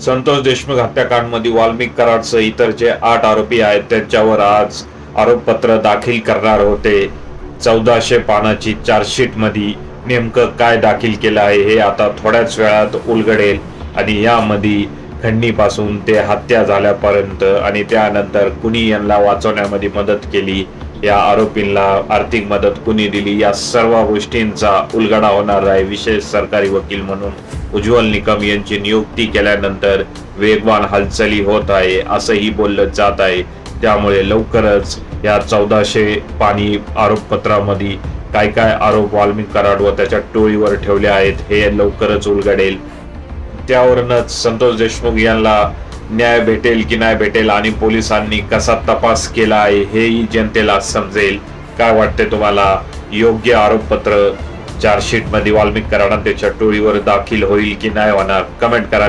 संतोष देशमुख हत्याकांडमध्ये वाल्मिक कराडसह इतर जे आठ आरोपी आहेत. त्यांच्यावर आज आरोपपत्र दाखल करणार होते. चौदाशे पानाची चार्जशीटमध्ये नेमकं काय दाखल केलं आहे हे आता थोड्याच वेळात उलगडेल आणि यामध्ये खंडणीपासून ते हत्या झाल्यापर्यंत आणि त्यानंतर कुणी यांना वाचवण्यामध्ये मदत केली या आरोपींना आर्थिक मदत कुणी दिली? या सर्व गोष्टींचा उलगडा होणार आहे. विशेष सरकारी वकील म्हणून उज्ज्वल निकम यांची नियुक्ती केल्यानंतर वेगवान हालचाली होत आहे असंही बोललं जात आहे. त्यामुळे लवकरच या चौदाशे पाणी आरोपपत्रामध्ये काय काय आरोप वाल्मिक कराड व त्याच्या टोळीवर ठेवले आहेत हे लवकरच उलगडेल. त्यावरूनच संतोष देशमुख यांना न्याय भेटेल की नाही भेटेल आणि पोलिसांनी कसा तपास केला आहे हेही जनतेला समजेल. काय वाटते तुम्हाला? योग्य आरोपपत्र चार्जशीटमध्ये वाल्मिक कराना त्याच्या टोळीवर दाखल होईल की नाही होणार? कमेंट करा.